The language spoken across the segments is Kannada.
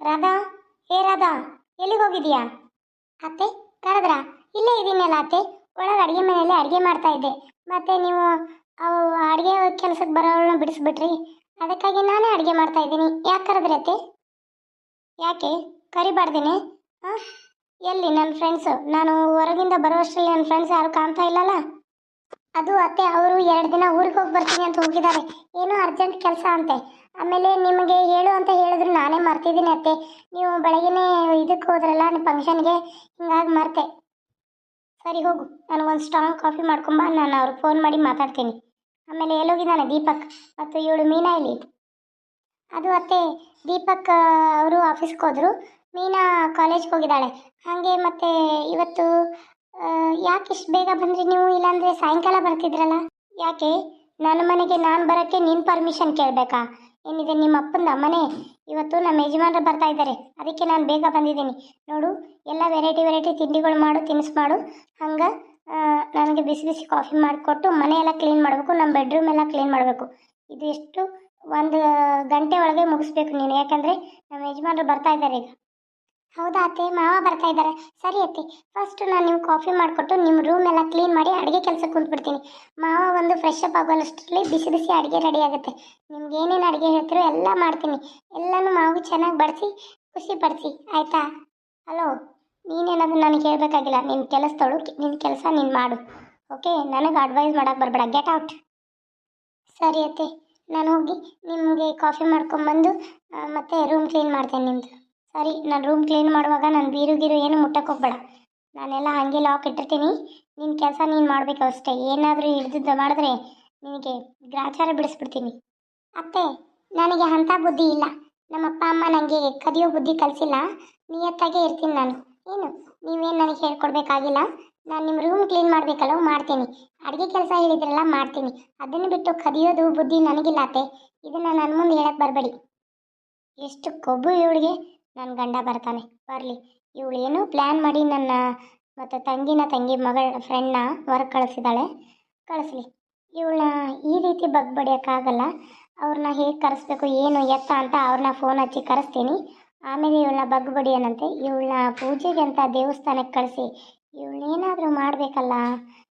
ರಾಧಾ ಏ ರಾಧಾ, ಎಲ್ಲಿಗೆ ಹೋಗಿದ್ಯಾ ಅತ್ತೆ, ಕರೆದ್ರ, ಇಲ್ಲೇ ಇದ್ದೀನಲ್ಲ ಅತ್ತೆ. ಒಳಗೆ ಅಡುಗೆ ಮನೆಯಲ್ಲಿ ಅಡುಗೆ ಮಾಡ್ತಾ ಇದ್ದೆ. ಮತ್ತೆ ನೀವು ಅವು ಅಡುಗೆ ಕೆಲಸಕ್ಕೆ ಬರೋಳನ್ನ ಬಿಡಿಸ್ಬಿಟ್ರಿ. ಅದಕ್ಕಾಗಿ ನಾನೇ ಅಡುಗೆ ಮಾಡ್ತಾ ಇದ್ದೀನಿ. ಯಾಕೆ ಕರೆದ್ರಿ ಅತ್ತೆ? ಯಾಕೆ? ಕರಿಬಾರ್ದೇನೆ? ಹಾಂ? ಎಲ್ಲಿ ನನ್ನ ಫ್ರೆಂಡ್ಸು ನಾನು ಹೊರಗಿಂದ ಬರೋಷ್ಟರಲ್ಲಿ ನನ್ನ ಫ್ರೆಂಡ್ಸ್ ಯಾರು ಕಾಣ್ತಾ ಇಲ್ಲಲ್ಲ? ಅದು ಅತ್ತೆ, ಅವರು ಎರಡು ದಿನ ಊರಿಗೆ ಹೋಗಿ ಬರ್ತೀನಿ ಅಂತ ಹೋಗಿದ್ದಾರೆ. ಏನೋ ಅರ್ಜೆಂಟ್ ಕೆಲಸ ಅಂತೆ. ಆಮೇಲೆ ನಿಮಗೆ ಹೇಳು ಅಂತ ಹೇಳಿದ್ರು ನಾನೇ ಮರ್ತಿದ್ದೀನಿ ಅತ್ತೆ. ನೀವು ಬೆಳಗ್ಗೆನೇ ಇದಕ್ಕೆ ಹೋದ್ರಲ್ಲ, ನಿಮ್ಮ ಫಂಕ್ಷನ್ಗೆ, ಹಿಂಗಾಗಿ ಮರ್ತೆ. ಸರಿ ಹೋಗು ನನಗೊಂದು ಸ್ಟ್ರಾಂಗ್ ಕಾಫಿ ಮಾಡ್ಕೊಂಬ, ನಾನು ಅವ್ರಿಗೆ ಫೋನ್ ಮಾಡಿ ಮಾತಾಡ್ತೀನಿ. ಆಮೇಲೆ ಎಲ್ಲೋಗಿದ್ದಾನೆ ದೀಪಕ್ ಮತ್ತು ಇವಳು ಮೀನಾ ಇಲ್ಲಿ. ಅದು ಅತ್ತೆ, ದೀಪಕ್ ಅವರು ಆಫೀಸ್ಗೆ ಹೋದರು. ಮೀನಾ ಕಾಲೇಜ್ಗೆ ಹೋಗಿದ್ದಾಳೆ. ಹಾಗೆ ಮತ್ತು ಇವತ್ತು ಯಾಕೆ ಇಷ್ಟು ಬೇಗ ಬಂದ್ರಿ ನೀವು? ಇಲ್ಲಾಂದರೆ ಸಾಯಂಕಾಲ ಬರ್ತಿದ್ರಲ್ಲ. ಯಾಕೆ? ನನ್ನ ಮನೆಗೆ ನಾನು ಬರೋಕ್ಕೆ ನಿನ್ನ ಪರ್ಮಿಷನ್ ಕೇಳಬೇಕಾ? ಏನಿದೆ ನಿಮ್ಮ ಅಪ್ಪನ ಮನೆ? ಇವತ್ತು ನಮ್ಮ ಯಜಮಾನರು ಬರ್ತಾ ಇದ್ದಾರೆ. ಅದಕ್ಕೆ ನಾನು ಬೇಗ ಬಂದಿದ್ದೀನಿ. ನೋಡು, ಎಲ್ಲ ವೆರೈಟಿ ವೆರೈಟಿ ತಿಂಡಿಗಳು ಮಾಡು, ತಿನಿಸು ಮಾಡು. ಹಂಗೆ ನನಗೆ ಬಿಸಿ ಬಿಸಿ ಕಾಫಿ ಮಾಡಿಕೊಟ್ಟು ಮನೆ ಎಲ್ಲ ಕ್ಲೀನ್ ಮಾಡಬೇಕು ನಮ್ಮ ಬೆಡ್ರೂಮ್ ಎಲ್ಲ ಕ್ಲೀನ್ ಮಾಡಬೇಕು. ಇದು ಎಷ್ಟು ಒಂದು ಗಂಟೆ ಒಳಗೆ ಮುಗಿಸ್ಬೇಕು ನೀನು. ಯಾಕಂದರೆ ನಮ್ಮ ಯಜಮಾನರು ಬರ್ತಾ ಇದ್ದಾರೆ ಈಗ. ಹೌದಾ ಅತ್ತೆ? ಮಾವ ಬರ್ತಾ ಇದ್ದಾರೆ. ಸರಿ ಅತ್ತೆ. ಫಸ್ಟ್ ನಾನು ನೀವು ಕಾಫಿ ಮಾಡಿಕೊಟ್ಟು ನಿಮ್ಮ ರೂಮ್ ಎಲ್ಲ ಕ್ಲೀನ್ ಮಾಡಿ ಅಡುಗೆ ಕೆಲಸಕ್ಕೆ ಕುಂತ್ಬಿಡ್ತೀನಿ. ಮಾವ ಒಂದು ಫ್ರೆಶ್ ಅಪ್ ಆಗೋಷ್ಟರಲ್ಲಿ ಬಿಸಿ ಬಿಸಿ ಅಡುಗೆ ರೆಡಿ ಆಗುತ್ತೆ. ನಿಮ್ಗೆ ಏನೇನು ಅಡುಗೆ ಹೇಳ್ತೀರೋ ಎಲ್ಲ ಮಾಡ್ತೀನಿ. ಎಲ್ಲನೂ ಮಾವು ಚೆನ್ನಾಗಿ ಬಡಿಸಿ, ಖುಷಿ ಪಡಿಸಿ. ಆಯಿತಾ? ಹಲೋ ನೀನೇನಾದರೂ ನನಗೆ ಹೇಳಬೇಕಾಗಿಲ್ಲ. ನಿನ್ನ ಕೆಲಸದವಳು ನಿನ್ನ ಕೆಲಸ ನೀನು ಮಾಡು. ಓಕೆ ನನಗೆ ಅಡ್ವೈಸ್ ಮಾಡೋಕ್ಕೆ ಬರಬೇಡ. ಗೆಟ್ ಔಟ್ ಸರಿ ಅತ್ತೆ. ನಾನು ಹೋಗಿ ನಿಮಗೆ ಕಾಫಿ ಮಾಡ್ಕೊಂಬಂದು ಮತ್ತೆ ರೂಮ್ ಕ್ಲೀನ್ ಮಾಡ್ತೇನೆ ನಿಮ್ಮದು ಸರಿ, ನಾನು ರೂಮ್ ಕ್ಲೀನ್ ಮಾಡುವಾಗ ನಾನು ಬೀರು ಗೀರು ಏನು ಮುಟ್ಟಕ್ಕೆ ಹೋಗ್ಬೇಡ. ನಾನೆಲ್ಲ ಹಾಗೆ ಲಾಕ್ ಇಟ್ಟಿರ್ತೀನಿ. ನಿನ್ನ ಕೆಲಸ ನೀನು ಮಾಡಬೇಕು ಅಷ್ಟೇ. ಏನಾದರೂ ಹಿಡಿದು ಮಾಡಿದ್ರೆ ನಿನಗೆ ಗ್ರಾಚಾರ ಬಿಡಿಸ್ಬಿಡ್ತೀನಿ. ಅತ್ತೆ, ನನಗೆ ಅಂಥ ಬುದ್ಧಿ ಇಲ್ಲ. ನಮ್ಮ ಅಪ್ಪ ಅಮ್ಮ ನನಗೆ ಕದಿಯೋ ಬುದ್ಧಿ ಕಲಿಸಿಲ್ಲ. ನಿಯತ್ತಾಗೇ ಇರ್ತೀನಿ ನಾನು. ಏನು? ನೀವೇನು ನನಗೆ ಹೇಳ್ಕೊಡ್ಬೇಕಾಗಿಲ್ಲ? ನಾನು ನಿಮ್ಮ ರೂಮ್ ಕ್ಲೀನ್ ಮಾಡಬೇಕಲ್ಲ, ಮಾಡ್ತೀನಿ. ಅಡುಗೆ ಕೆಲಸ ಹೇಳಿದ್ರಲ್ಲ ಮಾಡ್ತೀನಿ. ಅದನ್ನು ಬಿಟ್ಟು ಕದಿಯೋದು ಬುದ್ಧಿ ನನಗಿಲ್ಲ ಅತ್ತೆ. ಇದನ್ನು ನನ್ನ ಮುಂದೆ ಹೇಳಕ್ಕೆ ಬರಬೇಡಿ. ಎಷ್ಟು ಕೊಬ್ಬು ಇವಳಿಗೆ. ನನ್ನ ಗಂಡ ಬರ್ತಾನೆ. ಬರಲಿ. ಇವಳು ಏನೋ ಪ್ಲ್ಯಾನ್ ಮಾಡಿ ನನ್ನ ಮತ್ತು ತಂಗಿನ ತಂಗಿ ಮಗಳ ಫ್ರೆಂಡ್ನ ಹೊರಗೆ ಕಳಿಸಿದ್ದಾಳೆ ಕಳಿಸ್ಲಿ. ಇವಳನ್ನ ಈ ರೀತಿ ಬಗ್ ಬಡಿಯೋಕ್ಕಾಗಲ್ಲ. ಅವ್ರನ್ನ ಹೇಗೆ ಕರೆಸ್ಬೇಕು, ಏನು ಎತ್ತ ಅಂತ ಅವ್ರನ್ನ ಫೋನ್ ಹಚ್ಚಿ ಕರೆಸ್ತೀನಿ. ಆಮೇಲೆ ಇವಳನ್ನ ಬಗ್ ಬಡಿಯೋನಂತೆ. ಇವಳನ್ನ ಪೂಜೆಗೆ ಅಂತ ದೇವಸ್ಥಾನಕ್ಕೆ ಕಳಿಸಿ. ಇವಳನ್ನೇನಾದರೂ ಮಾಡಬೇಕಲ್ಲ.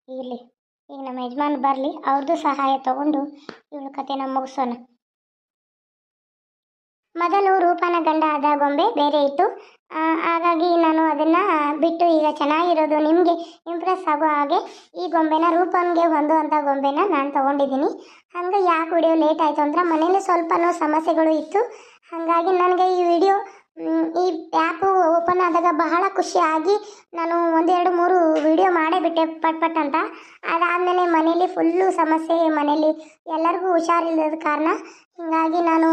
ಇರಲಿ. ಈಗ ನಮ್ಮ ಯಜಮಾನ್ ಬರಲಿ. ಅವ್ರದ್ದು ಸಹಾಯ ತಗೊಂಡು ಇವಳ ಕಥೆನ ಮುಗಿಸೋಣ. ಮೊದಲು ರೂಪನ ಗಂಡ ಆದ ಗೊಂಬೆ ಬೇರೆ ಇತ್ತು. ಹಾಗಾಗಿ ನಾನು ಅದನ್ನು ಬಿಟ್ಟು ಈಗ ಚೆನ್ನಾಗಿರೋದು ನಿಮಗೆ ಇಂಪ್ರೆಸ್ ಆಗೋ ಹಾಗೆ ಈ ಗೊಂಬೆನ, ರೂಪನ್ಗೆ ಹೊಂದುವಂಥ ಗೊಂಬೆನ ನಾನು ತೊಗೊಂಡಿದ್ದೀನಿ. ಹಂಗೆ ಯಾಕೆ ವಿಡಿಯೋ ಲೇಟ್ ಆಯಿತು ಅಂದ್ರೆ ಮನೇಲಿ ಸ್ವಲ್ಪನೂ ಸಮಸ್ಯೆಗಳು ಇತ್ತು. ಹಾಗಾಗಿ ನನಗೆ ಈ ವಿಡಿಯೋ ಈ ಆ್ಯಪು ಓಪನ್ ಆದಾಗ ಬಹಳ ಖುಷಿಯಾಗಿ ನಾನು ಒಂದೆರಡು ಮೂರು ವಿಡಿಯೋ ಮಾಡೇ ಬಿಟ್ಟೆ ಪಟ್ ಪಟ್ ಅಂತ. ಅದಾದಮೇಲೆ ಮನೇಲಿ ಫುಲ್ಲು ಸಮಸ್ಯೆ, ಮನೇಲಿ ಎಲ್ಲರಿಗೂ ಹುಷಾರಿಲ್ಲದ ಕಾರಣ ಹೀಗಾಗಿ ನಾನು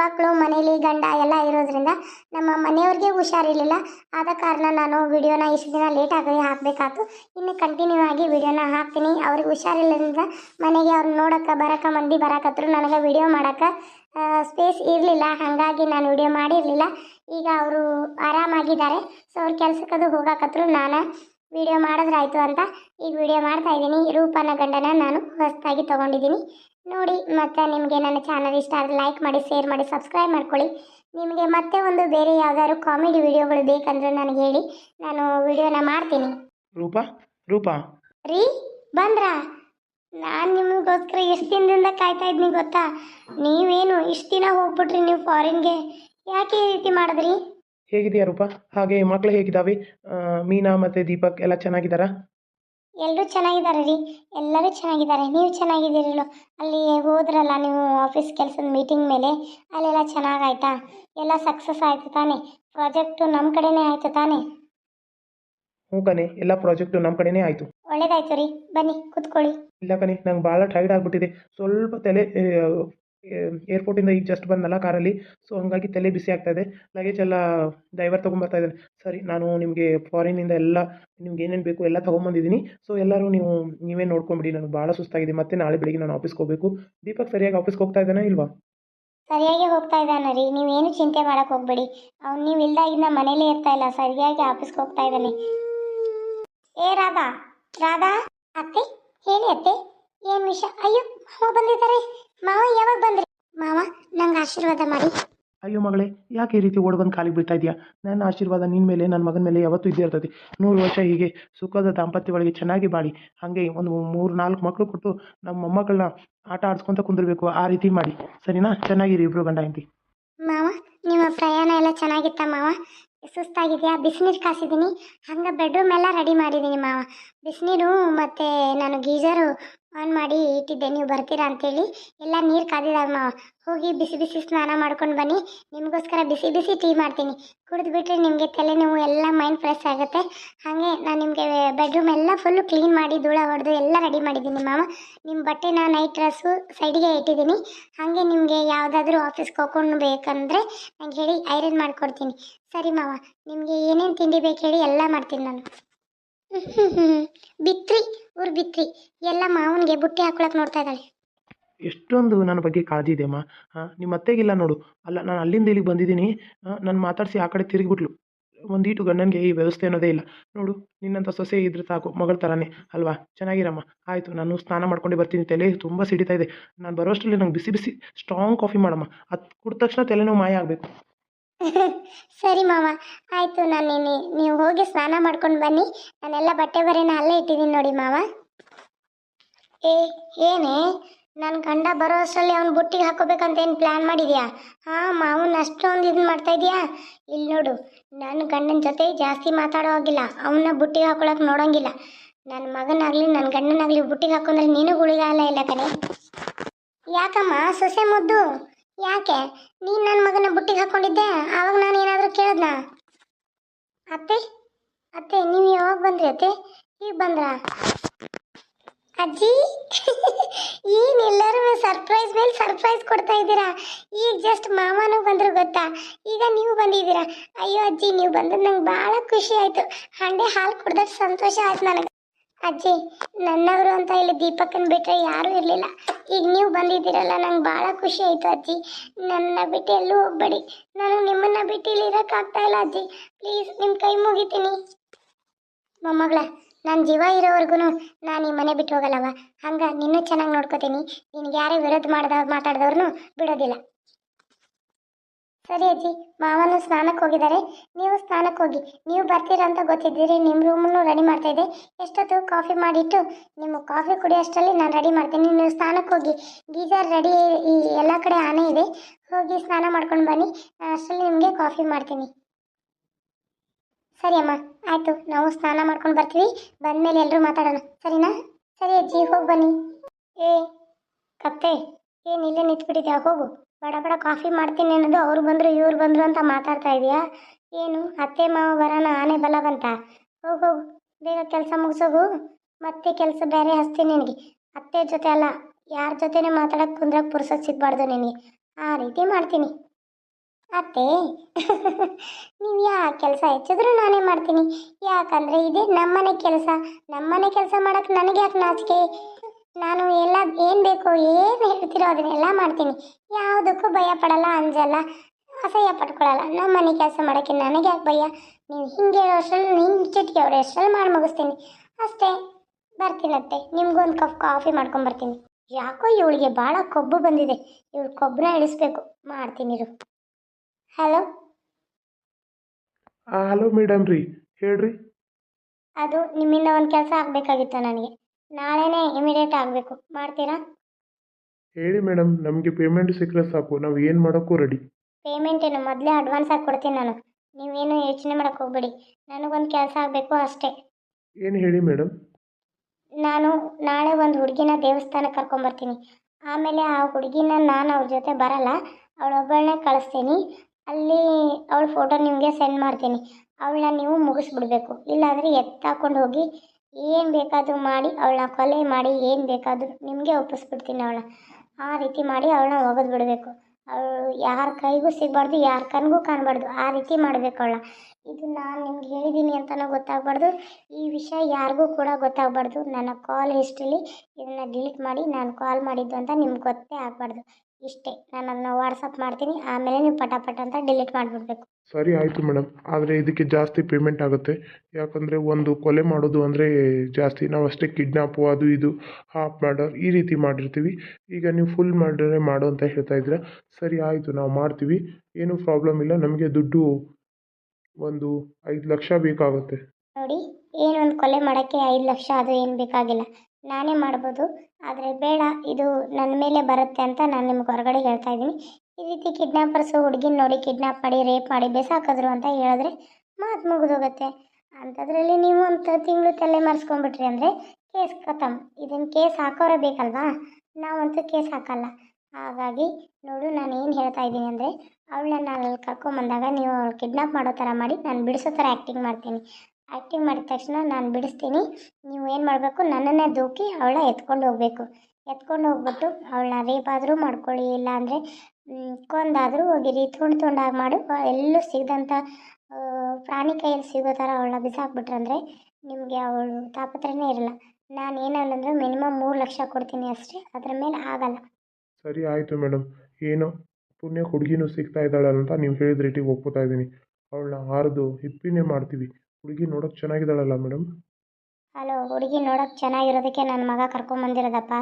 ಮಕ್ಕಳು ಮನೇಲಿ ಗಂಡ ಎಲ್ಲ ಇರೋದ್ರಿಂದ ನಮ್ಮ ಮನೆಯವ್ರಿಗೆ ಹುಷಾರಿರಲಿಲ್ಲ. ಆದ ಕಾರಣ ನಾನು ವೀಡಿಯೋನ ಇಷ್ಟು ದಿನ ಲೇಟಾಗಿ ಹಾಕಬೇಕಾಯ್ತು ಇನ್ನು ಕಂಟಿನ್ಯೂ ಆಗಿ ವಿಡಿಯೋನ ಹಾಕ್ತೀನಿ. ಅವ್ರಿಗೆ ಹುಷಾರಿಲ್ಲದ್ರಿಂದ ಮನೆಗೆ ಅವ್ರನ್ನ ನೋಡೋಕೆ, ಬರೋಕೆ ಮಂದಿ ಬರಕತ್ರು ನನಗೆ ವಿಡಿಯೋ ಮಾಡೋಕೆ ಸ್ಪೇಸ್ ಇರಲಿಲ್ಲ. ಹಾಗಾಗಿ ನಾನು ವಿಡಿಯೋ ಮಾಡಿರಲಿಲ್ಲ. ಈಗ ಅವರು ಆರಾಮಾಗಿದ್ದಾರೆ. ಸೊ ಅವ್ರ ಕೆಲಸಕ್ಕದು ಹೋಗಾಕತ್ರು ನಾನು ವಿಡಿಯೋ ಮಾಡಿದ್ರಾಯ್ತು ಅಂತ ಈಗ ವಿಡಿಯೋ ಮಾಡ್ತಾ ಇದ್ದೀನಿ. ರೂಪನ ಗಂಡನ ನಾನು ಹೊಸದಾಗಿ ತೊಗೊಂಡಿದ್ದೀನಿ. ನೋಡಿ ಮತ್ತು ನಿಮಗೆ ನನ್ನ ಚಾನಲ್ ಇಷ್ಟ ಆದರೆ ಲೈಕ್ ಮಾಡಿ ಶೇರ್ ಮಾಡಿ ಸಬ್ಸ್ಕ್ರೈಬ್ ಮಾಡ್ಕೊಳ್ಳಿ. ನಿಮಗೆ ಮತ್ತೆ ಒಂದು ಬೇರೆ ಯಾವ್ದಾದ್ರು ಕಾಮಿಡಿ ವಿಡಿಯೋಗಳು ಬೇಕಂದ್ರೆ ನನಗೆ ಹೇಳಿ. ನಾನು ವಿಡಿಯೋನ ಮಾಡ್ತೀನಿ. ರೂಪಾ ರೂಪಾ. ರೀ ಬಂದ್ರಾ? ನಾನು ನಿಮಗೋಸ್ಕರ ಎಷ್ಟು ದಿನದಿಂದ ಕಾಯ್ತಾ ಇದ್ದೀನಿ ಗೊತ್ತಾ? ನೀವೇನು ಇಷ್ಟು ದಿನ ಹೋಗ್ಬಿಟ್ರಿ ನೀವು ಫಾರಿನ್ಗೆ ಯಾಕೆ ಈ ರೀತಿ ಮಾಡಿದ್ರಿ? ಹೇಗಿದೆಯಾ ರೂಪಾ? ಹಾಗೆ ಮಕ್ಕಳು ಹೇಗಿದ್ದಾವೆ? ಆ, ಮೀನಾ ಮತ್ತು ದೀಪಕ್ ಎಲ್ಲ ಚೆನ್ನಾಗಿದ್ದಾರಾ? ಎಲ್ಲರೂ ಚೆನ್ನಾಗಿದ್ದಾರೆ ರೀ. ಎಲ್ಲರೂ ಚೆನ್ನಾಗಿದ್ದಾರೆ. ನೀವು ಚೆನ್ನಾಗಿದ್ದೀರಲ್ಲ? ಅಲ್ಲಿ ಹೋದ್ರಲ್ಲ ನೀವು ಆಫೀಸ್ ಕೆಲಸದ ಮೀಟಿಂಗ್ ಮೇಲೆ? ಅಲ್ಲೆಲ್ಲ ಚೆನ್ನಾಗಾಯ್ತಾ? ಎಲ್ಲ ಸಕ್ಸಸ್ ಆಯ್ತು ತಾನೆ? ಪ್ರಾಜೆಕ್ಟು ನಮ್ಮ ಕಡೆನೇ ಆಯ್ತು ತಾನೆ? ಹ್ಞೂ ಕಣೆ ಎಲ್ಲ ಪ್ರಾಜೆಕ್ಟು ನಮ್ಮ ಕಡೆನೇ ಆಯಿತು. ಒಳ್ಳೇದಾಯ್ತು ರೀ. ಬನ್ನಿ ಕುತ್ಕೊಳ್ಳಿ. ಇಲ್ಲ ಕಣೆ ನಂಗೆ ಭಾಳ ಟೈರ್ಡ್ ಆಗಿಬಿಟ್ಟಿದೆ. ಸ್ವಲ್ಪ ತಲೆ ಏರ್ಪೋರ್ಟಿಂದ ಈಗ ಜಸ್ಟ್ ಬಂದಲ್ಲ ಕಾರಲ್ಲಿ ಸೊ ಹಂಗಾಗಿ ತಲೆ ಬಿಸಿ ಆಗ್ತಾ ಇದೆ ಲಗೇಜ್ ಎಲ್ಲ ಡೈವರ್ ತೊಗೊಂಬರ್ತಾ ಇದ್ದಾನೆ ಸರಿ, ನಾನು ನಿಮಗೆ ಫಾರಿನಿಂದ ಎಲ್ಲ, ನಿಮ್ಗೆ ಏನೇನು ಬೇಕು ಎಲ್ಲ ತೊಗೊಂಬಂದಿದ್ದೀನಿ ಸೊ ಎಲ್ಲರೂ ನೀವು, ನೀವೇ ನೋಡ್ಕೊಂಬಿಡಿ ನನಗೆ ಭಾಳ ಸುಸ್ತಾಗಿದೆ. ಮತ್ತೆ ನಾಳೆ ಬೆಳಿಗ್ಗೆ ನಾನು ಆಫೀಸ್ಗೆ ಹೋಗಬೇಕು. ದೀಪಕ್ ಸರಿಯಾಗಿ ಆಫೀಸ್ಗೆ ಹೋಗ್ತಾ ಇದ್ದಾನೆ ಇಲ್ವಾ? ಸರಿಯಾಗಿ ಹೋಗ್ತಾ ಇದ್ದಾನೆ ರೀ. ನೀವೇನು ಚಿಂತೆ ಮಾಡಕ್ಕೆ ಹೋಗ್ಬೇಡಿ. ಅವ್ನು ನೀವು ಇಲ್ದಾಗಿಂದ ಮನೇಲೇ ಇರ್ತಾ ಇಲ್ಲ. ಸರಿಯಾಗಿ ಆಫೀಸ್ಗೆ ಹೋಗ್ತಾ ಇದ್ದಾನೆ. ಏ, ರಾಧಾ. ರಾಧಾ, ಅತ್ತೆ, ಹೇಳಿ ಅತ್ತೆ. ಏನು ವಿಷಯ ಅಯ್ಯೋ, ಮಾವ ಬಂದಿದ್ದಾರೆ. ಮಾವ ಯಾವಾಗ ಬಂದ್ರಿ? ಮಾವ ನಂಗೆ ಆಶೀರ್ವಾದ ಮಾಡಿ. ಅಯ್ಯೋ ಮಗಳೇ ಯಾಕೆ ಈ ರೀತಿ ಓಡ್ ಬಂದು ಕಾಲಿಗೆ ಬೀಳ್ತಾ ಇದೆಯಾ ನನ್ನ ಆಶೀರ್ವಾದ ನಿನ್ನ ಮೇಲೆ ನನ್ನ ಮಗನ ಮೇಲೆ ಯಾವತ್ತೂ ಇದ್ದೇ ಇರ್ತೈತಿ ನೂರು ವರ್ಷ ಹೀಗೆ ಸುಖದ ದಾಂಪತ್ಯ ಒಳಗೆ ಚೆನ್ನಾಗಿ ಬಾಳಿ. ಹಾಗೆ ಒಂದು ಮೂರು ನಾಲ್ಕು ಮಕ್ಕಳು ಕೊಟ್ಟು ನಮ್ಮ ಮೊಮ್ಮಗಳನ್ನ ಆಟ ಆಡ್ಸ್ಕೊಂತ ಕುಂದಿರ್ಬೇಕು. ಆ ರೀತಿ ಮಾಡಿ. ಸರಿನಾ? ಚೆನ್ನಾಗಿರಿ ಇಬ್ರು ಗಂಡ ಹೆಂಡತಿ. ಮಾವ ನಿಮ್ಮ ಪ್ರಯಾಣ ಎಲ್ಲ ಚೆನ್ನಾಗಿತ್ತ ಮಾವ? ಸುಸ್ತಾಗಿದೆಯಾ? ಬಿಸಿನೀರು ಕಾಸಿದ್ದೀನಿ. ಹಂಗೆ ಬೆಡ್ರೂಮ್ ಎಲ್ಲ ರೆಡಿ ಮಾಡಿದ್ದೀನಿ ಮಾವ. ಬಿಸಿನೀರು ಮತ್ತು ನಾನು ಗೀಜರು ಆನ್ ಮಾಡಿ ಇಟ್ಟಿದ್ದೆ. ನೀವು ಬರ್ತೀರಾ ಅಂತೇಳಿ. ಎಲ್ಲ ನೀರು ಕಾದಿದಾಗ ಮಾವ ಹೋಗಿ ಬಿಸಿ ಬಿಸಿ ಸ್ನಾನ ಮಾಡ್ಕೊಂಡು ಬನ್ನಿ. ನಿಮಗೋಸ್ಕರ ಬಿಸಿ ಬಿಸಿ ಟೀ ಮಾಡ್ತೀನಿ. ಕುಡಿದ್ಬಿಟ್ರೆ ನಿಮಗೆ ತಲೆನೋವು ಎಲ್ಲ ಮೈಂಡ್ ಫ್ರೆಶ್ ಆಗುತ್ತೆ. ಹಾಗೆ ನಾನು ನಿಮಗೆ ಬೆಡ್ರೂಮ್ ಎಲ್ಲ ಫುಲ್ಲು ಕ್ಲೀನ್ ಮಾಡಿ ಧೂಳ ಹೊಡೆದು ಎಲ್ಲ ರೆಡಿ ಮಾಡಿದ್ದೀನಿ ಮಾವ ನಿಮ್ಮ ಬಟ್ಟೆನ ನೈಟ್ ಡ್ರೆಸ್ಸು ಸೈಡಿಗೆ ಇಟ್ಟಿದ್ದೀನಿ. ಹಾಗೆ ನಿಮಗೆ ಯಾವುದಾದ್ರೂ ಆಫೀಸ್ಗೆ ಹೋಗ್ಕೊಂಡು ಬೇಕಂದರೆ ನಂಗೆ ಹೇಳಿ ಐರನ್ ಮಾಡಿಕೊಡ್ತೀನಿ. ಸರಿ ಮಾವ, ನಿಮಗೆ ಏನೇನು ತಿಂಡಿ ಬೇಕು ಹೇಳಿ ಎಲ್ಲ ಮಾಡ್ತೀನಿ ನಾನು. ಬಿತ್ರಿ, ಊರ್ ಬಿತ್ರಿ. ಎಲ್ಲ ಮಾವನ್ಗೆ ಬುಟ್ಟಿ ಹಾಕೊಳಕ್ ನೋಡ್ತಾ ಇದ್ದಾಳೆ. ಎಷ್ಟೊಂದು ನನ್ನ ಬಗ್ಗೆ ಕಾಳಜಿ ಇದೆಯಮ್ಮ ಹಾಂ ನಿಮ್ಮ ಅತ್ತೆಗಿಲ್ಲ ನೋಡು. ಅಲ್ಲ, ನಾನು ಅಲ್ಲಿಂದ ಇಲ್ಲಿಗೆ ಬಂದಿದ್ದೀನಿ. ನಾನು ಮಾತಾಡಿಸಿ ಆ ಕಡೆ ತಿರುಗಿಬಿಟ್ಲು. ಒಂದೀಟು ಗಂಡನಿಗೆ ಈ ವ್ಯವಸ್ಥೆ ಅನ್ನೋದೇ ಇಲ್ಲ. ನೋಡು, ನಿನ್ನಂಥ ಸೊಸೆ ಇದ್ರೆ ಸಾಕು, ಮಗಳ ಥರನೇ ಅಲ್ವಾ? ಚೆನ್ನಾಗಿರಮ್ಮ. ಆಯಿತು, ನಾನು ಸ್ನಾನ ಮಾಡ್ಕೊಂಡು ಬರ್ತೀನಿ. ತಲೆ ತುಂಬ ಸಿಡಿತಾ ಇದೆ. ನಾನು ಬರೋಷ್ಟರಲ್ಲಿ ನಂಗೆ ಬಿಸಿ ಬಿಸಿ, ಸ್ಟ್ರಾಂಗ್ ಕಾಫಿ ಮಾಡಮ್ಮ. ಅದು ಕುಡಿದ ತಕ್ಷಣ ತಲೆನೋವು ಮಾಯ ಆಗಬೇಕು. ಸರಿ ಮಾವ, ಆಯಿತು ನಾನು ನೀವು ಹೋಗಿ ಸ್ನಾನ ಮಾಡ್ಕೊಂಡು ಬನ್ನಿ. ನಾನೆಲ್ಲ ಬಟ್ಟೆ ಬರೆನ ಅಲ್ಲೇ ಇಟ್ಟಿದ್ದೀನಿ ನೋಡಿ ಮಾವ. ಏ, ಏನೇ? ನನ್ನ ಗಂಡ ಬರೋ ಅಷ್ಟರಲ್ಲಿ ಅವ್ನು ಬುಟ್ಟಿಗೆ ಹಾಕೋಬೇಕಂತ ಏನು ಪ್ಲ್ಯಾನ್ ಮಾಡಿದ್ಯಾ? ಹಾಂ, ಮಾವನ್ ಅಷ್ಟೊಂದು ಇದು ಮಾಡ್ತಾ ಇದೆಯಾ? ಇಲ್ಲಿ ನೋಡು ನನ್ನ ಗಂಡನ ಜೊತೆ ಜಾಸ್ತಿ ಮಾತಾಡೋ ಹಾಗಿಲ್ಲ. ಅವನ್ನ ಬುಟ್ಟಿಗೆ ಹಾಕೊಳಕ್ಕೆ ನೋಡೋಂಗಿಲ್ಲ. ನನ್ನ ಮಗನಾಗಲಿ ನನ್ನ ಗಂಡನಾಗಲಿ ಬುಟ್ಟಿಗೆ ಹಾಕೊಂಡ್ರೆ ನೀನು ಗುಳಿಗಾಲ ಇಲ್ಲ ಕಣೆ. ಯಾಕಮ್ಮ, ಸೊಸೆ ಮುದ್ದು? ಯಾಕೆ? ನೀನ್ ನನ್ನ ಮಗನ ಬುಟ್ಟಿಗೆ ಹಾಕೊಂಡಿದ್ದೆ? ಅವಾಗ ನಾನು ಏನಾದರೂ ಕೇಳಿದ್ನ? ಅತ್ತೆ? ಅತ್ತೆ, ನೀವು ಯಾವಾಗ ಬಂದ್ರಿ ಅತ್ತೆ? ಈಗ ಬಂದ್ರ? ಅಜ್ಜಿ? ಏನೆಲ್ಲರೂ ಸರ್ಪ್ರೈಸ್ ಮೇಲೆ ಸರ್ಪ್ರೈಸ್ ಕೊಡ್ತಾ ಇದ್ದೀರಾ? ಈಗ ಜಸ್ಟ್ ಮಾಮನೂ ಬಂದ್ರು ಗೊತ್ತಾ? ಈಗ ನೀವು ಬಂದಿದ್ದೀರಾ? ಅಯ್ಯೋ ಅಜ್ಜಿ, ನೀವು ಬಂದದ್ದು ನಂಗೆ ಭಾಳ ಖುಷಿ ಆಯಿತು. ಹಂಡೆ ಹಾಲು ಕುಡ್ದಷ್ಟು ಸಂತೋಷ ಆಯ್ತು ನನಗೆ. ಅಜ್ಜಿ, ನನ್ನವರು ಅಂತ ಇಲ್ಲಿ ದೀಪಕನ ಬಿಟ್ಟರೆ ಯಾರೂ ಇರಲಿಲ್ಲ. ಈಗ ನೀವು ಬಂದಿದ್ದೀರಲ್ಲ, ನಂಗೆ ಭಾಳ ಖುಷಿ ಆಯಿತು ಅಜ್ಜಿ. ನನ್ನ ಬಿಟ್ಟು ಎಲ್ಲೂ ಹೋಗ್ಬೇಡಿ. ನಾನು ನಿಮ್ಮನ್ನ ಬಿಟ್ಟು ಇಲ್ಲಿ ಇರೋಕ್ಕಾಗ್ತಾ ಇಲ್ಲ ಅಜ್ಜಿ. ಪ್ಲೀಸ್ ನಿಮ್ಮ ಕೈ ಮುಗಿತೀನಿ. ಮೊಮ್ಮಗಳ ನನ್ನ ಜೀವ ಇರೋವರೆಗೂ ನಾನು ಈ ಮನೆ ಬಿಟ್ಟು ಹೋಗಲ್ಲವ ಹಂಗೆ, ನಿನ್ನೂ ಚೆನ್ನಾಗಿ ನೋಡ್ಕೋತೀನಿ. ನಿನಗೆ ಯಾರೇ ವಿರೋಧ ಮಾಡ್ದ ಮಾತಾಡಿದವ್ರನ್ನೂ ಬಿಡೋದಿಲ್ಲ. ಸರಿ ಅಜ್ಜಿ, ಮಾವನು ಸ್ನಾನಕ್ಕೆ ಹೋಗಿದ್ದಾರೆ. ನೀವು ಸ್ನಾನಕ್ಕೆ ಹೋಗಿ, ನೀವು ಬರ್ತೀರಾ ಅಂತ ಗೊತ್ತಿದ್ದೀರಿ ನಿಮ್ಮ ರೂಮನ್ನು ರೆಡಿ ಮಾಡ್ತಾ ಇದ್ದೆ. ಎಷ್ಟೊತ್ತು ಕಾಫಿ ಮಾಡಿಟ್ಟು, ನಿಮ್ಮ ಕಾಫಿ ಕುಡಿಯೋಷ್ಟರಲ್ಲಿ ನಾನು ರೆಡಿ ಮಾಡ್ತೀನಿ. ನೀವು ಸ್ನಾನಕ್ಕೆ ಹೋಗಿ ಗೀಜರ್ ರೆಡಿ ಈ ಎಲ್ಲ ಕಡೆ ಆನೆ ಇದೆ. ಹೋಗಿ ಸ್ನಾನ ಮಾಡ್ಕೊಂಡು ಬನ್ನಿ. ನಾನು ಅಷ್ಟರಲ್ಲಿ ನಿಮಗೆ ಕಾಫಿ ಮಾಡ್ತೀನಿ. ಸರಿ ಅಮ್ಮ, ಆಯಿತು. ನಾವು ಸ್ನಾನ ಮಾಡ್ಕೊಂಡು ಬರ್ತೀವಿ. ಬಂದಮೇಲೆ ಎಲ್ಲರೂ ಮಾತಾಡೋಣ. ಸರಿನಾ? ಸರಿ ಅಜ್ಜಿ, ಹೋಗಿ ಬನ್ನಿ. ಏ, ಕತ್ತೆ ಏನಿಲ್ಲ ನಿಂತ್ಬಿಟ್ಟಿದ್ದೆ ಹೋಗು. ಬಡ ಬಡ, ಕಾಫಿ ಮಾಡ್ತೀನಿ ಅನ್ನೋದು ಅವ್ರು ಬಂದರು, ಇವ್ರು ಬಂದರು ಅಂತ ಮಾತಾಡ್ತಾ ಇದೆಯಾ? ಏನು, ಅತ್ತೆ, ಮಾವ ಬರೋಣ, ಆನೆ ಬಲ ಬಂತ ಹೋಗು ಹೋಗು, ಬೇಗ ಕೆಲಸ ಮುಗಿಸೋಗು ಮತ್ತೆ ಕೆಲಸ ಬೇರೆ ಹಚ್ತೀನಿ ನಿನಗೆ. ಅತ್ತೆ ಜೊತೆ ಅಲ್ಲ, ಯಾರ ಜೊತೆನೆ ಮಾತಾಡಕ್ಕೆ ಕುಂದ್ರಕ್ಕೆ ಪುರ್ಸತ್ ಸಿಗಬಾರ್ದು ನಿನಗೆ. ಆ ರೀತಿ ಮಾಡ್ತೀನಿ. ಅತ್ತೆ, ನೀವು ಯಾ ಕೆಲಸ ಹೆಚ್ಚಿದ್ರು ನಾನೇ ಮಾಡ್ತೀನಿ. ಯಾಕಂದರೆ ಇದೇ ನಮ್ಮನೆ ಕೆಲಸ. ನಮ್ಮನೆ ಕೆಲಸ ಮಾಡೋಕ್ಕೆ ನನಗೆ ಯಾಕೆ ನಾಚಿಕೆ? ನಾನು ಎಲ್ಲ ಏನು ಬೇಕು ಏನು ಹೇಳ್ತಿರೋ ಅದನ್ನೆಲ್ಲ ಮಾಡ್ತೀನಿ. ಯಾವುದಕ್ಕೂ ಭಯ ಪಡಲ್ಲ ಅಂಜಲ್ಲ. ಅಸಹ್ಯ ಪಟ್ಕೊಳ್ಳಲ್ಲ ನಮ್ಮ ಮನೆ ಕೆಲಸ ಮಾಡೋಕ್ಕೆ ನನಗೆ ಯಾಕೆ ಭಯ? ನೀವು ಹಿಂಗೆ ಹೇಳೋ ಅಷ್ಟರಲ್ಲಿ ಹಿಂಗೆ ಚಿಟಿಕೆ ಹೊಡೆ ಅಷ್ಟರಲ್ಲಿ ಮಾಡಿ ಮುಗಿಸ್ತೀನಿ. ಅಷ್ಟೇ. ಬರ್ತೀನತ್ತೆ ನಿಮಗೊಂದು ಕಪ್ ಕಾಫಿ ಮಾಡ್ಕೊಂಬರ್ತೀನಿ ಯಾಕೋ ಇವಳಿಗೆ ಭಾಳ ಕೊಬ್ಬು ಬಂದಿದೆ. ಇವಳು ಕೊಬ್ಬರ ಇಳಿಸ್ಬೇಕು. ಮಾಡ್ತೀನಿ ಇರು. ಹಲೋ? ಹಲೋ ಮೇಡಮ್ ರೀ ಹೇಳ್ರಿ. ಅದು ನಿಮ್ಮಿಂದ ಒಂದು ಕೆಲಸ ಆಗಬೇಕಾಗಿತ್ತು ನನಗೆ. ನಾಳೆನೇ ಇಮಿಡಿಯೇಟ್ ಆಗಬೇಕು. ಮಾಡ್ತೀರಾ? ಹೇಳಿ ಮೇಡಮ್ ನಮಗೆ ಪೇಮೆಂಟ್ ಸಿಕ್ಕರೆ ಸಾಕು. ನಾವು ಏನು ಮಾಡೋಕ್ಕೂ ರೆಡಿ ಪೇಮೆಂಟ್ ಏನು? ಮೊದಲೇ ಅಡ್ವಾನ್ಸ್ ಆಗಿ ಕೊಡ್ತೀನಿ ನಾನು. ನೀವೇನು ಯೋಚನೆ ಮಾಡೋಕ್ಕೆ ಹೋಗ್ಬೇಡಿ. ನನಗೊಂದು ಕೆಲಸ ಆಗಬೇಕು ಅಷ್ಟೇ. ಏನು ಹೇಳಿ ಮೇಡಮ್ ನಾನು ನಾಳೆ ಒಂದು ಹುಡುಗಿನ ದೇವಸ್ಥಾನಕ್ಕೆ ಕರ್ಕೊಂಬರ್ತೀನಿ. ಆಮೇಲೆ ಆ ಹುಡುಗಿನ ನಾನು ಅವ್ರ ಜೊತೆ ಬರಲ್ಲ. ಅವಳೊಬ್ಬಳನ್ನೇ ಕಳಿಸ್ತೀನಿ. ಅಲ್ಲಿ ಅವಳ ಫೋಟೋ ನಿಮಗೆ ಸೆಂಡ್ ಮಾಡ್ತೀನಿ. ಅವಳನ್ನ ನೀವು ಮುಗಿಸ್ಬಿಡ್ಬೇಕು. ಇಲ್ಲಾಂದರೆ ಎತ್ತಾಕೊಂಡು ಹೋಗಿ ಏನು ಬೇಕಾದರೂ ಮಾಡಿ ಅವಳನ್ನ ಕೊಲೆ ಮಾಡಿ ಏನು ಬೇಕಾದರೂ ನಿಮಗೆ ಒಪ್ಪಿಸ್ಬಿಡ್ತೀನಿ ಅವಳನ್ನ. ಆ ರೀತಿ ಮಾಡಿ ಅವಳನ್ನ ಒಗೆದು ಬಿಡಬೇಕು. ಅವಳು ಯಾರ ಕೈಗೂ ಸಿಗಬಾರ್ದು, ಯಾರ ಕಣ್ಗೂ ಕಾಣಬಾರ್ದು. ಆ ರೀತಿ ಮಾಡಬೇಕು ಅವಳನ್ನ. ಇದು ನಾನು ನಿಮ್ಗೆ ಹೇಳಿದ್ದೀನಿ ಅಂತಲೂ ಗೊತ್ತಾಗಬಾರ್ದು. ಈ ವಿಷಯ ಯಾರಿಗೂ ಕೂಡ ಗೊತ್ತಾಗಬಾರ್ದು. ನನ್ನ ಕಾಲ್ ಹಿಸ್ಟ್ರಿಲಿ ಇದನ್ನು ಡಿಲೀಟ್ ಮಾಡಿ ನಾನು ಕಾಲ್ ಮಾಡಿದ್ದು ಅಂತ ನಿಮ್ಗೆ ಗೊತ್ತೇ ಆಗಬಾರ್ದು. ಇಷ್ಟೇ. ನಾನು ಅದನ್ನ ವಾಟ್ಸಪ್ ಮಾಡ್ತೀನಿ. ಆಮೇಲೆ ನೀವು ಪಟ ಪಟ ಅಂತ ಡಿಲೀಟ್ ಮಾಡಿಬಿಡ್ಬೇಕು. ಸರಿ ಆಯಿತು ಮೇಡಮ್. ಆದರೆ ಇದಕ್ಕೆ ಜಾಸ್ತಿ ಪೇಮೆಂಟ್ ಆಗುತ್ತೆ. ಯಾಕಂದರೆ ಒಂದು ಕೊಲೆ ಮಾಡೋದು ಅಂದರೆ ಜಾಸ್ತಿ ನಾವು ಅಷ್ಟೇ ಕಿಡ್ನಾಪು ಅದು ಇದು ಹಾಫ್ ಮರ್ಡರ್ ಈ ರೀತಿ ಮಾಡಿರ್ತೀವಿ. ಈಗ ನೀವು ಫುಲ್ ಮರ್ಡರೇ ಮಾಡು ಅಂತ ಹೇಳ್ತಾ ಇದ್ದೀರ. ಸರಿ ಆಯಿತು ನಾವು ಮಾಡ್ತೀವಿ. ಏನೂ ಪ್ರಾಬ್ಲಮ್ ಇಲ್ಲ. ನಮಗೆ ದುಡ್ಡು ಒಂದು ಐದು ಲಕ್ಷ ಬೇಕಾಗುತ್ತೆ. ನೋಡಿ ಏನೊಂದು ಕೊಲೆ ಮಾಡೋಕ್ಕೆ ಐದು ಲಕ್ಷ ಅದು ಏನು ಬೇಕಾಗಿಲ್ಲ. ನಾನೇ ಮಾಡ್ಬೋದು. ಆದರೆ ಬೇಡ, ಇದು ನನ್ನ ಮೇಲೆ ಬರುತ್ತೆ ಅಂತ ನಾನು ನಿಮ್ಗೆ ಹೊರಗಡೆ ಹೇಳ್ತಾ ಇದ್ದೀನಿ. ಈ ರೀತಿ ಕಿಡ್ನಾಪರ್ಸು ಹುಡುಗಿನ ನೋಡಿ ಕಿಡ್ನಾಪ್ ಮಾಡಿ ರೇಪ್ ಮಾಡಿ ಬೆಸಾಕಿದ್ರು ಅಂತ ಹೇಳಿದ್ರೆ ಮಾತು ಮುಗಿದೋಗುತ್ತೆ. ಅಂಥದ್ರಲ್ಲಿ ನೀವು ಒಂದು ತಿಂಗಳು ತಲೆ ಮರೆಸ್ಕೊಂಡ್ಬಿಟ್ರಿ ಅಂದರೆ ಕೇಸ್ ಖತಮ್. ಇದನ್ನು ಕೇಸ್ ಹಾಕೋರೇ ಬೇಕಲ್ವಾ? ನಾವಂತೂ ಕೇಸ್ ಹಾಕಲ್ಲ. ಹಾಗಾಗಿ ನೋಡು, ನಾನು ಏನು ಹೇಳ್ತಾ ಇದ್ದೀನಿ ಅಂದರೆ, ಅವಳನ್ನ ನಾನು ಅಲ್ಲಿ ಕರ್ಕೊಂಬಂದಾಗ ನೀವು ಅವಳು ಕಿಡ್ನಾಪ್ ಮಾಡೋ ಥರ ಮಾಡಿ, ನಾನು ಬಿಡಿಸೋ ಥರ ಆ್ಯಕ್ಟಿಂಗ್ ಮಾಡ್ತೀನಿ. ಆ್ಯಕ್ಟಿಂಗ್ ಮಾಡಿದ ತಕ್ಷಣ ನಾನು ಬಿಡಿಸ್ತೀನಿ. ನೀವು ಏನು ಮಾಡಬೇಕು? ನನ್ನನ್ನೇ ದೂಕಿ ಅವಳ ಎತ್ಕೊಂಡು ಹೋಗಬೇಕು. ಎತ್ಕೊಂಡು ಹೋಗ್ಬಿಟ್ಟು ಅವಳನ್ನ ರೇಪ್ ಆದರೂ ಮಾಡ್ಕೊಳ್ಳಿ ಇಲ್ಲ ಅಂದರೆ ಕೊಂದಾದರೂ ಹೋಗಿರಿ ತುಂಡು ತುಂಡಾಗಿ ಮಾಡು. ಎಲ್ಲೂ ಸಿಗದಂಥ ಪ್ರಾಣಿ ಕೈಯಲ್ಲಿ ಸಿಗೋ ಥರ ಅವಳನ್ನ ಬಿಸಾಕ್ಬಿಟ್ರಂದ್ರೆ ನಿಮಗೆ ಅವಳು ತಾಪತ್ರನೇ ಇರಲ್ಲ. ನಾನು ಏನಂದ್ರೆ ಮಿನಿಮಮ್ ಮೂರು ಲಕ್ಷ ಕೊಡ್ತೀನಿ ಅಷ್ಟೇ. ಅದ್ರ ಮೇಲೆ ಆಗಲ್ಲ. ಸರಿ ಆಯಿತು ಮೇಡಮ್. ಏನು? ಪುಣ್ಯ ಹುಡುಗಿನೂ ಸಿಗ್ತಾ ಇದ್ದಾಳೆ ಅಂತ ನೀವು ಹೇಳಿದ ರೇಟಿಗೆ ಒಪ್ಕೋತಾ ಇದ್ದೀನಿ. ಅವಳನ್ನ ಹಾರಿದು ಹಿಪ್ಪಿನೇ ಮಾಡ್ತೀವಿ. ಹುಡುಗಿ ನೋಡೋಕೆ ಚೆನ್ನಾಗಿದ್ದಾಳಲ್ಲ ಮೇಡಮ್? ಹಲೋ ಹುಡುಗಿ ನೋಡೋಕೆ ಚೆನ್ನಾಗಿರೋದಕ್ಕೆ ನನ್ನ ಮಗ ಕರ್ಕೊಂಬಂದಿರೋದಪ್ಪ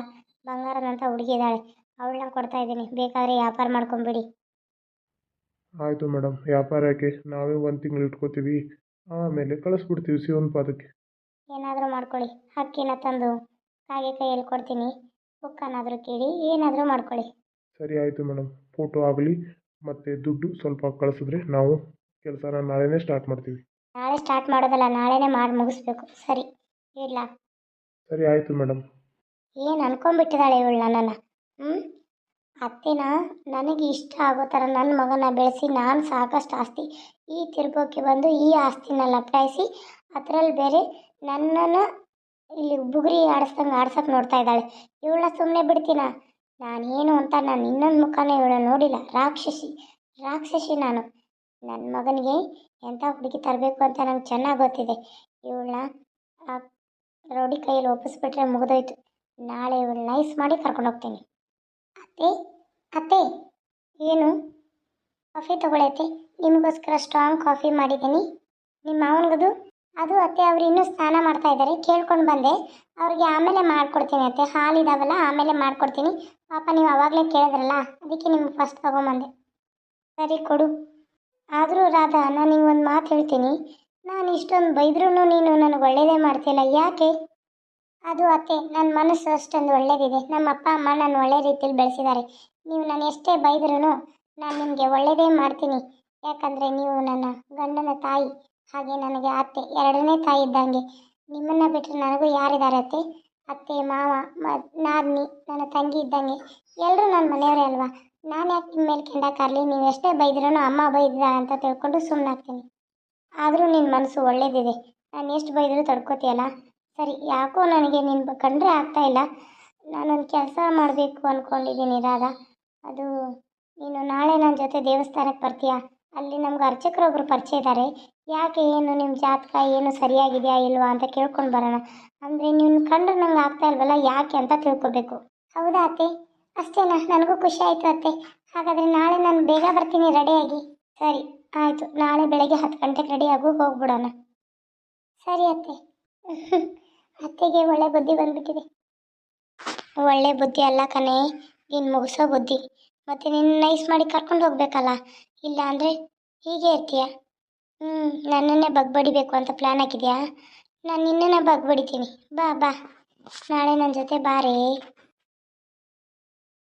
ಬಂಗಾರದಂಥ ಹುಡುಗಿ ಇದ್ದಾಳೆ. ಅವಳನ್ನ ಕೊಡ್ತಾ ಇದ್ದೀನಿ. ಬೇಕಾದರೆ ವ್ಯಾಪಾರ ಮಾಡ್ಕೊಂಬಿಡಿ. ಆಯಿತು ಮೇಡಮ್. ವ್ಯಾಪಾರಕ್ಕೆ ನಾವೇ ಒಂದು ತಿಂಗಳು ಇಟ್ಕೋತೀವಿ. ಆಮೇಲೆ ಕಳಿಸ್ಬಿಡ್ತೀವಿ ಶಿವನ ಪಾದಕ್ಕೆ. ಏನಾದರೂ ಮಾಡ್ಕೊಳ್ಳಿ. ಹಕ್ಕಿನ ತಂದು ಕಾಗೆ ಕೈಯಲ್ಲಿ ಕೊಡ್ತೀನಿ. ಬುಕ್ಕನ್ನಾದರೂ ಕೇಳಿ ಏನಾದರೂ ಮಾಡ್ಕೊಳ್ಳಿ. ಸರಿ ಆಯಿತು ಮೇಡಮ್. ಫೋಟೋ ಆಗಲಿ ಮತ್ತು ದುಡ್ಡು ಸ್ವಲ್ಪ ಕಳಿಸಿದ್ರೆ ನಾವು ಕೆಲಸನ ನಾಳೆನೇ ಸ್ಟಾರ್ಟ್ ಮಾಡ್ತೀವಿ. ನಾಳೆ ಸ್ಟಾರ್ಟ್ ಮಾಡೋದಲ್ಲ ನಾಳೆನೇ ಮಾಡಿ ಮುಗಿಸ್ಬೇಕು. ಸರಿ ಇಲ್ಲ ಸರಿ ಆಯಿತು ಮೇಡಮ್ ಏನು ಅನ್ಕೊಂಬಿಟ್ಟಿದ್ದಾಳೆ ಇವಳು ನನ್ನನ್ನು? ಹ್ಞೂ ಅತ್ತೆನ ನನಗೆ ಇಷ್ಟ ಆಗೋ ಥರ ನನ್ನ ಮಗನ ಬೆಳೆಸಿ ನಾನು ಸಾಕಷ್ಟು ಆಸ್ತಿ ಈ ತಿರುಗೋಕ್ಕೆ ಬಂದು ಈ ಆಸ್ತಿನ ಲಪಟಾಯಿಸಿ ಅದರಲ್ಲಿ ಬೇರೆ ನನ್ನನ್ನು ಇಲ್ಲಿ ಬುಗುರಿ ಆಡಿಸ್ದಂಗೆ ಆಡ್ಸೋಕೆ ನೋಡ್ತಾ ಇದ್ದಾಳೆ. ಇವಳ ಸುಮ್ಮನೆ ಬಿಡ್ತೀನ? ನಾನೇನು ಅಂತ ನಾನು ಇನ್ನೊಂದು ಮುಖಾನೇ ಇವಳ ನೋಡಿಲ್ಲ. ರಾಕ್ಷಸಿ ರಾಕ್ಷಸಿ ನಾನು. ನನ್ನ ಮಗನಿಗೆ ಎಂಥ ಹುಡುಗಿ ತರಬೇಕು ಅಂತ ನಂಗೆ ಚೆನ್ನಾಗಿ ಗೊತ್ತಿದೆ. ಇವಳನ್ನ ಆ ರೌಡಿ ಕೈಯಲ್ಲಿ ಒಪ್ಪಿಸ್ಬಿಟ್ರೆ ಮುಗಿದೋಯ್ತು. ನಾಳೆ ಇವಳು ನೈಸ್ ಮಾಡಿ ಕರ್ಕೊಂಡು ಹೋಗ್ತೀನಿ. ಅತ್ತೆ ಅತ್ತೆ, ಏನು? ಕಾಫಿ ತೊಗೊಳತ್ತೆ ನಿಮಗೋಸ್ಕರ ಸ್ಟ್ರಾಂಗ್ ಕಾಫಿ ಮಾಡಿದ್ದೀನಿ. ನಿಮ್ಮ ಮಾವನಿಗದು? ಅದು ಅತ್ತೆ, ಅವ್ರು ಇನ್ನೂ ಸ್ನಾನ ಮಾಡ್ತಾ ಇದ್ದಾರೆ ಕೇಳ್ಕೊಂಡು ಬಂದೆ. ಅವ್ರಿಗೆ ಆಮೇಲೆ ಮಾಡ್ಕೊಡ್ತೀನಿ ಅತ್ತೆ. ಹಾಲಿದಾವಲ್ಲ ಆಮೇಲೆ ಮಾಡ್ಕೊಡ್ತೀನಿ. ಪಾಪ ನೀವು ಆವಾಗಲೇ ಕೇಳಿದ್ರಲ್ಲ, ಅದಕ್ಕೆ ನಿಮ್ಗೆ ಫಸ್ಟ್ ತಗೊಂಬಂದೆ. ಸರಿ ಕೊಡು. ಆದರೂ ರಾಧಾ, ನಾನು ನಿಂಗೊಂದು ಮಾತು ಹೇಳ್ತೀನಿ. ನಾನು ಇಷ್ಟೊಂದು ಬೈದ್ರೂ ನೀನು ನನಗೆ ಒಳ್ಳೆಯದೇ ಮಾಡ್ತಿಲ್ಲ, ಯಾಕೆ? ಅದು ಅತ್ತೆ ನನ್ನ ಮನಸ್ಸು ಅಷ್ಟೊಂದು ಒಳ್ಳೇದಿದೆ. ನಮ್ಮ ಅಪ್ಪ, ಅಮ್ಮ ನಾನು ಒಳ್ಳೆ ರೀತಿಯಲ್ಲಿ ಬೆಳೆಸಿದ್ದಾರೆ ನೀವು ನಾನು ಎಷ್ಟೇ ಬೈದ್ರೂ ನಾನು ನಿಮಗೆ ಒಳ್ಳೆಯದೇ ಮಾಡ್ತೀನಿ. ಯಾಕಂದರೆ ನೀವು ನನ್ನ ಗಂಡನ ತಾಯಿ, ಹಾಗೆ ನನಗೆ ಅತ್ತೆ, ಎರಡನೇ ತಾಯಿ ಇದ್ದಂಗೆ. ನಿಮ್ಮನ್ನು ಬಿಟ್ಟರೆ ನನಗೂ ಯಾರಿದ್ದಾರೆ ಅತ್ತೆ? ಅತ್ತೆ, ಮಾವ, ಮ, ನಾದಿನಿ, ನನ್ನ ತಂಗಿ ಇದ್ದಂಗೆ. ಎಲ್ಲರೂ ನನ್ನ ಮನೆಯವರೇ ಅಲ್ವಾ? ನಾನು ಯಾಕೆ ನಿಮ್ಮ ಮೇಲೆ ಕೆಂಡಕ್ಕಾಗಲಿ ನೀವು ಎಷ್ಟೇ ಬೈದ್ರೂ ಅಮ್ಮ ಬೈದಿದ್ದಾಳೆ ಅಂತ ತಿಳ್ಕೊಂಡು ಸುಮ್ಮನಾಗ್ತೀನಿ ಆದರೂ ನಿನ್ನ ಮನಸ್ಸು ಒಳ್ಳೇದಿದೆ. ನಾನು ಎಷ್ಟು ಬೈದರೂ ತಡ್ಕೋತೀಯಲ್ಲ? ಸರಿ, ಯಾಕೋ ನನಗೆ ನಿನ್ನ ಕಂಡ್ರೆ ಆಗ್ತಾ ಇಲ್ಲ. ನಾನೊಂದು ಕೆಲಸ ಮಾಡಬೇಕು ಅಂದ್ಕೊಂಡಿದ್ದೀನಿ ರಾಧ. ಅದು, ನೀನು ನಾಳೆ ನನ್ನ ಜೊತೆ ದೇವಸ್ಥಾನಕ್ಕೆ ಬರ್ತೀಯಾ? ಅಲ್ಲಿ ನಮ್ಗೆ ಅರ್ಚಕರೊಬ್ಬರು ಪರಿಚಯ ಇದ್ದಾರೆ ಯಾಕೆ ಏನು ನಿಮ್ಮ ಜಾತಕ ಏನು ಸರಿಯಾಗಿದೆಯಾ ಇಲ್ವಾ ಅಂತ ಕೇಳ್ಕೊಂಡು ಬರೋಣ. ಅಂದರೆ ನೀವು ಕಂಡ್ರೆ ನಂಗೆ ಆಗ್ತಾ ಇಲ್ವಲ್ಲ, ಯಾಕೆ ಅಂತ ತಿಳ್ಕೊಬೇಕು. ಹೌದಾ ಅತ್ತೆ? ಅಷ್ಟೇನಾ ನನಗೂ ಖುಷಿ ಆಯಿತು ಅತ್ತೆ. ಹಾಗಾದರೆ ನಾಳೆ ನಾನು ಬೇಗ ಬರ್ತೀನಿ ರೆಡಿಯಾಗಿ. ಸರಿ, ಆಯಿತು. ನಾಳೆ ಬೆಳಗ್ಗೆ ಹತ್ತು ಗಂಟೆಗೆ ರೆಡಿಯಾಗು, ಹೋಗ್ಬಿಡೋಣ. ಸರಿ ಅತ್ತೆ. ಅತ್ತೆಗೆ ಒಳ್ಳೆ ಬುದ್ಧಿ ಬಂದ್ಬಿಟ್ಟಿದೆ. ಒಳ್ಳೆ ಬುದ್ಧಿ ಅಲ್ಲ ಕಣೆ, ನೀನು ಮುಗಿಸೋ ಬುದ್ಧಿ. ಮತ್ತು ನಿನ್ನ ನೈಸ್ ಮಾಡಿ ಕರ್ಕೊಂಡು ಹೋಗ್ಬೇಕಲ್ಲ? ಇಲ್ಲ ಅಂದರೆ ಹೀಗೆ ಇರ್ತೀಯ? ಹ್ಞೂ ನನ್ನನ್ನೇ ಬಗ್ಬಡಿಬೇಕು ಅಂತ ಪ್ಲ್ಯಾನ್ ಹಾಕಿದ್ಯಾ? ನಾನು ನಿನ್ನೆ ಬಗ್ಬಡಿತೀನಿ. ಬಾ ಬಾ. ನಾಳೆ ನನ್ನ ಜೊತೆ ಬಾರೇ.